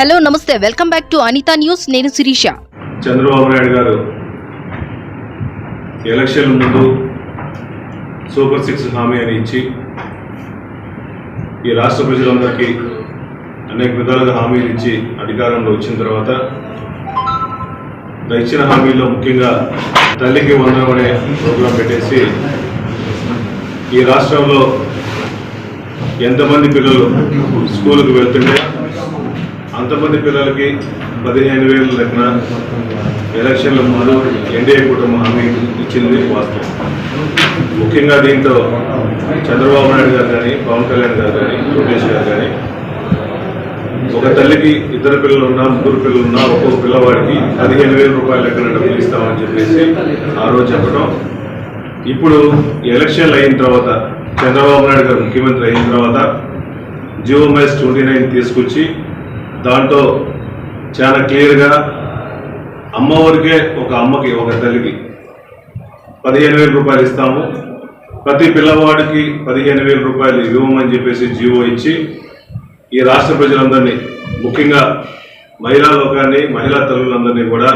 Hello నమస్తే. Welcome back to Anitha news. నేను శిరీష. చంద్రబాబు నాయుడు గారు ఎలక్షన్ ముందు సూపర్ సిక్స్ హామీ అని ఇచ్చి ఈ రాష్ట్ర ప్రజలందరికీ అనేక విధాలుగా హామీలు ఇచ్చి అధికారంలో వచ్చిన తర్వాత ఇచ్చిన హామీలో ముఖ్యంగా తల్లికి వందనం అనే ప్రోగ్రాం పెట్టేసి ఈ రాష్ట్రంలో ఎంతమంది పిల్లలు స్కూలుకు వెళ్తుంటే కొంతమంది పిల్లలకి పదిహేను వేల లెక్కన ఎలక్షన్ల ముందు ఎన్డీఏ కుటుంబం హామీ ఇచ్చింది వాస్తవం. ముఖ్యంగా దీంతో చంద్రబాబు నాయుడు గారు కానీ పవన్ కళ్యాణ్ గారు కానీ లోకేష్ గారు కానీ ఒక తల్లికి ఇద్దరు పిల్లలు ఉన్నా ముగ్గురు పిల్లలు ఉన్నా ఒక్కొక్క పిల్లవాడికి పదిహేను వేల రూపాయల లెక్కన డబ్బులు ఇస్తామని చెప్పేసి ఆ రోజు చెప్పడం ఇప్పుడు ఎలక్షన్లు అయిన తర్వాత చంద్రబాబు నాయుడు గారు ముఖ్యమంత్రి అయిన తర్వాత జియో మైస్ ట్వంటీ నైన్ తీసుకొచ్చి దాంట్లో చాలా క్లియర్గా అమ్మవారికే ఒక అమ్మకి ఒక తల్లికి పదిహేను వేల రూపాయలు ఇస్తాము. ప్రతి పిల్లవాడికి పదిహేను వేల రూపాయలు ఇవ్వమని చెప్పేసి జీవో ఇచ్చి ఈ రాష్ట్ర ప్రజలందరినీ ముఖ్యంగా మహిళా లోకాన్ని మహిళా తల్లులందరినీ కూడా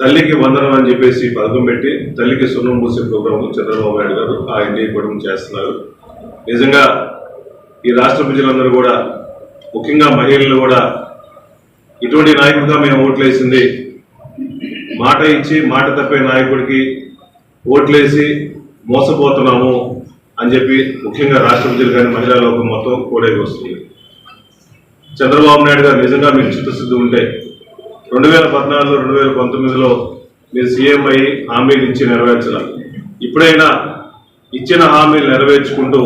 తల్లికి వందనం అని చెప్పేసి పథకం పెట్టి తల్లికి సున్నం పూసే ప్రోగ్రాం చంద్రబాబు నాయుడు గారు ఆ ఎన్డీఏ కుటుంబం చేస్తున్నారు. నిజంగా ఈ రాష్ట్ర ప్రజలందరూ కూడా ముఖ్యంగా మహిళలు కూడా ఇటువంటి నాయకుడిగా మేము ఓట్లేసింది. మాట ఇచ్చి మాట తప్పే నాయకుడికి ఓట్లేసి మోసపోతున్నాము అని చెప్పి ముఖ్యంగా రాష్ట్ర ప్రజలు కానీ మహిళా లోకం మొత్తం కోడేకి వస్తుంది. చంద్రబాబు నాయుడు గారు నిజంగా మీకు చిత్తశుద్ధి ఉంటే రెండు వేల పద్నాలుగు రెండు వేల పంతొమ్మిదిలో మీరు సీఎం అయ్యి హామీలు ఇచ్చి నెరవేర్చాల. ఇప్పుడైనా ఇచ్చిన హామీలు నెరవేర్చుకుంటూ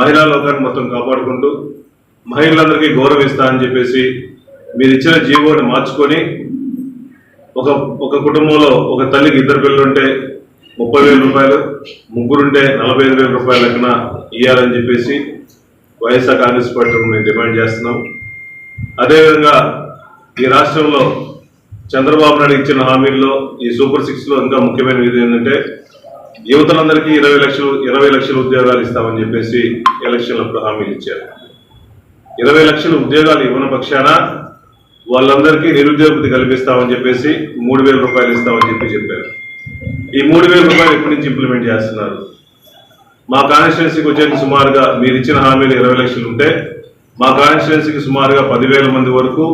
మహిళా లోకాన్ని మొత్తం కాపాడుకుంటూ మహిళలందరికీ గౌరవిస్తా అని చెప్పేసి మీరు ఇచ్చిన జీవోని మార్చుకొని ఒక ఒక కుటుంబంలో ఒక తల్లికి ఇద్దరు పిల్లలు ఉంటే ముప్పై వేల రూపాయలు ముగ్గురుంటే నలభై ఐదు వేల రూపాయల లెక్కన ఇవ్వాలని చెప్పేసి వైఎస్ఆర్ కాంగ్రెస్ పార్టీ మేము డిమాండ్ చేస్తున్నాం. అదేవిధంగా ఈ రాష్ట్రంలో చంద్రబాబు నాయుడు ఇచ్చిన హామీల్లో ఈ సూపర్ సిక్స్లో ఇంకా ముఖ్యమైన ఇది ఏంటంటే యువతలందరికీ ఇరవై లక్షలు ఇరవై లక్షల ఉద్యోగాలు ఇస్తామని చెప్పేసి ఎలక్షన్లప్పుడు హామీలు ఇచ్చారు. ఇరవై లక్షల ఉద్యోగాలు ఇవ్వని పక్షాన వాళ్ళందరికీ నిరుద్యోగతి కల్పిస్తామని చెప్పేసి మూడు వేల రూపాయలు ఇస్తామని చెప్పి చెప్పారు. ఈ మూడు వేల రూపాయలు ఎప్పటి నుంచి ఇంప్లిమెంట్ చేస్తున్నారు? మా కాన్స్టిట్యున్సీకి వచ్చేసి సుమారుగా మీరు ఇచ్చిన హామీలు ఇరవై లక్షలు ఉంటే మా కాన్స్టిట్యున్సీకి సుమారుగా పదివేల మంది వరకు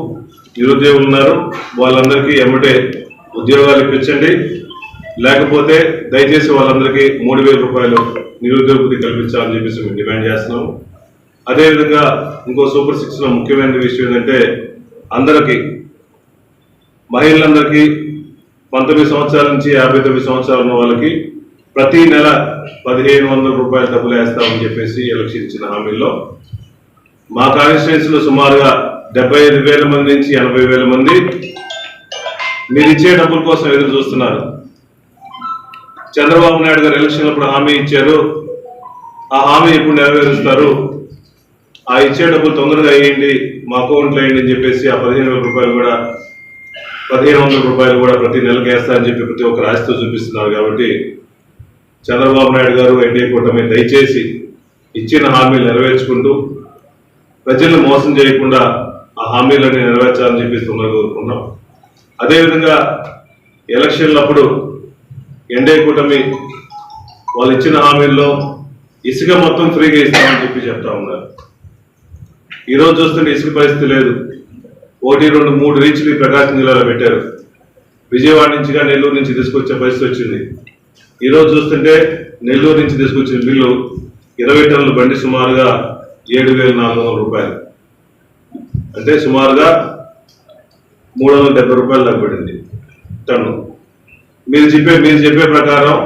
నిరుద్యోగులు ఉన్నారు. వాళ్ళందరికీ ఎమ్మటే ఉద్యోగాలు ఇప్పించండి. లేకపోతే దయచేసి వాళ్ళందరికీ మూడు వేల రూపాయలు నిరుద్యోగతి కల్పించాలని చెప్పేసి మేము డిమాండ్ చేస్తున్నాము అదేవిధంగా ఇంకో సూపర్ సిక్స్లో ముఖ్యమైన విషయం ఏంటంటే అందరికీ మహిళలందరికీ పంతొమ్మిది సంవత్సరాల నుంచి యాభై తొమ్మిది సంవత్సరాలు ఉన్న వాళ్ళకి ప్రతి నెల పదిహేను వందల రూపాయల డబ్బులు వేస్తామని చెప్పేసి ఎలక్షన్ ఇచ్చిన హామీల్లో మా కాన్స్టిట్యున్సీలో సుమారుగా డెబ్బై ఐదు వేల మంది నుంచి ఎనభై వేల మంది మీరు ఇచ్చే డబ్బుల కోసం ఎదురు చూస్తున్నారు. చంద్రబాబు నాయుడు గారు ఎలక్షన్ అప్పుడు హామీ ఇచ్చారు. ఆ హామీ ఎప్పుడు నెరవేరుస్తారు? ఆ ఇచ్చే డబ్బులు తొందరగా వేయండి మా అకౌంట్లో వేయండి అని చెప్పేసి ఆ పదిహేను వేల రూపాయలు కూడా పదిహేను వందల రూపాయలు కూడా ప్రతి నెలకు వేస్తారని చెప్పి ప్రతి ఒక్క రాశితో చూపిస్తున్నారు కాబట్టి చంద్రబాబు నాయుడు గారు ఎన్డీఏ కూటమి దయచేసి ఇచ్చిన హామీలు నెరవేర్చుకుంటూ ప్రజలను మోసం చేయకుండా ఆ హామీలని నెరవేర్చాలని చెప్పేసి తొందరగా కోరుకున్నాం అదేవిధంగా ఎలక్షన్లప్పుడు ఎన్డీఏ కూటమి వాళ్ళు ఇచ్చిన హామీల్లో ఇసుక మొత్తం ఫ్రీగా ఇస్తామని చెప్పి చెప్తా ఉన్నారు. ఈరోజు చూస్తుంటే ఇసుక పరిస్థితి లేదు. ఒకటి రెండు మూడు రీచ్లు ప్రకాశం జిల్లాలో పెట్టారు. విజయవాడ నుంచి కానీ నెల్లూరు నుంచి తీసుకొచ్చే పరిస్థితి వచ్చింది. ఈరోజు చూస్తుంటే నెల్లూరు నుంచి తీసుకొచ్చిన బిల్లు ఇరవై టన్నుల బండి సుమారుగా ఏడు వేల నాలుగు వందల రూపాయలు. అంటే సుమారుగా మూడు వందల డెబ్బై రూపాయలు దాకా టన్ను. మీరు చెప్పే మీరు చెప్పే ప్రకారం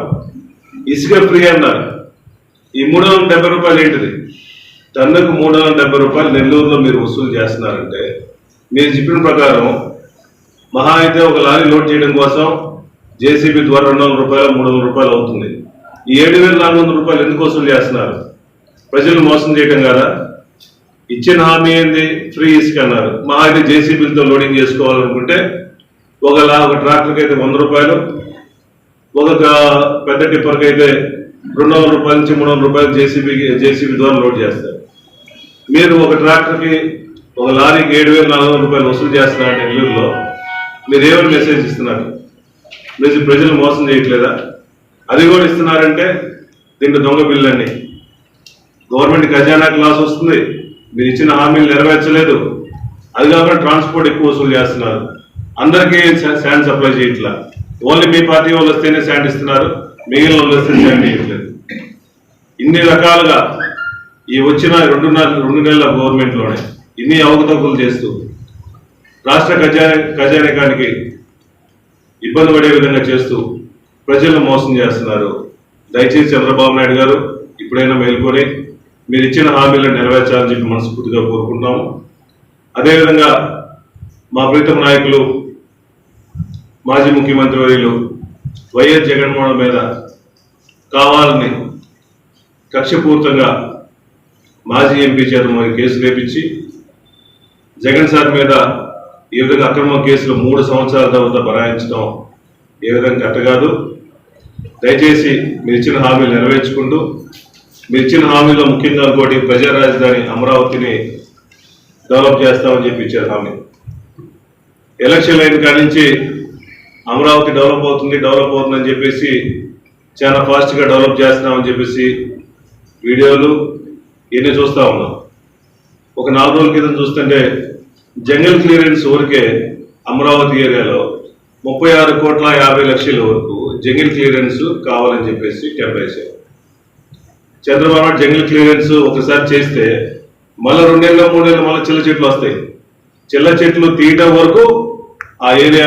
ఇసుక ఫ్రీ అన్నారు. ఈ మూడు వందల డెబ్బై రూపాయలు ఏంటిది? టన్నుకు మూడు వందల డెబ్బై రూపాయలు నెల్లూరులో మీరు వసూలు చేస్తున్నారంటే మీరు చెప్పిన ప్రకారం మహా అయితే ఒక లారీ లోడ్ చేయడం కోసం జేసీబీ ద్వారా రెండు వందల రూపాయలు మూడు వందల రూపాయలు అవుతుంది. ఈ ఏడు వేల నాలుగు వందల రూపాయలు ఎందుకు వసూలు చేస్తున్నారు? ప్రజలు మోసం చేయడం కదా? ఇచ్చిన హామీ ఏంది? ఫ్రీ ఇసుక అన్నారు. మహా అయితే జేసీబీలతో లోడింగ్ చేసుకోవాలనుకుంటే ఒక లా ఒక ట్రాక్టర్కి అయితే వంద రూపాయలు ఒక పెద్ద టిప్పర్కి అయితే రెండు వందల రూపాయల నుంచి మూడు వందల రూపాయలు జేసీబీ జేసీబీ ద్వారా లోడ్ చేస్తారు. మీరు ఒక ట్రాక్టర్కి ఒక లారీకి ఏడు వేల నాలుగు వందల రూపాయలు వసూలు చేస్తున్నారంటే నెల్లూరులో మీరు ఏమైనా మెసేజ్ ఇస్తున్నారు? మీరు ప్రజలు మోసం చేయట్లేదా? అది కూడా ఇస్తున్నారంటే దీంట్లో దొంగ బిల్లని గవర్నమెంట్ ఖజానా క్లాస్ వస్తుంది. మీరు ఇచ్చిన హామీలు నెరవేర్చలేదు. అది కాకుండా ట్రాన్స్పోర్ట్ ఎక్కువ వసూలు చేస్తున్నారు. అందరికీ శాండ్ సప్లై చేయట్లా. ఓన్లీ మీ పార్టీ వాళ్ళు వస్తేనే శాండ్ ఇస్తున్నారు. మిగిలిన వాళ్ళు వస్తే శాండ్ చేయట్లేదు. ఇన్ని రకాలుగా ఈ వచ్చిన రెండు రెండు నెలల గవర్నమెంట్లోనే ఇన్ని అవకతవకలు చేస్తూ రాష్ట్ర ఖజా ఖజానికానికి ఇబ్బంది పడే విధంగా చేస్తూ ప్రజలను మోసం చేస్తున్నారు. దయచేసి చంద్రబాబు నాయుడు గారు ఇప్పుడైనా మేల్కొని మీరు ఇచ్చిన హామీలను నెరవేర్చాలని చెప్పి మనస్ఫూర్తిగా కోరుకుంటున్నాము. అదేవిధంగా మా ప్రీతం నాయకులు మాజీ ముఖ్యమంత్రి వర్యులు వైఎస్ జగన్మోహన్ మీద కావాలని కక్షపూర్తంగా మాజీ ఎంపీ చేత మరి కేసు లేపించి జగన్ సార్ మీద ఏ విధంగా అక్రమ కేసులు మూడు సంవత్సరాల తర్వాత బనాయించడం ఏ విధంగా కట్టగాదు కాదు. దయచేసి మీరు ఇచ్చిన హామీలు నెరవేర్చుకుంటూ మీరు ఇచ్చిన హామీలో ముఖ్యంగా ఇంకోటి ప్రజా రాజధాని అమరావతిని డెవలప్ చేస్తామని చెప్పి ఇచ్చారు హామీ. ఎలక్షన్ అయిన కాడి నుంచి అమరావతి డెవలప్ అవుతుంది డెవలప్ అవుతుందని చెప్పేసి చాలా ఫాస్ట్గా డెవలప్ చేస్తున్నామని చెప్పేసి వీడియోలు ఇవన్నీ చూస్తూ ఉన్నాం. ఒక నాలుగు రోజుల క్రితం చూస్తుంటే జంగల్ క్లియరెన్స్ ఊరికే అమరావతి ఏరియాలో ముప్పై ఆరు కోట్ల యాభై లక్షల వరకు జంగిల్ క్లియరెన్స్ కావాలని చెప్పేసి temperature Chandrababu Naidu jungle clearance ఒకసారి చేస్తే మళ్ళీ రెండేళ్ళు మూడేళ్ళు మళ్ళీ చిల్ల చెట్లు వస్తాయి. చిల్ల చెట్లు తీయటం వరకు ఆ ఏరియా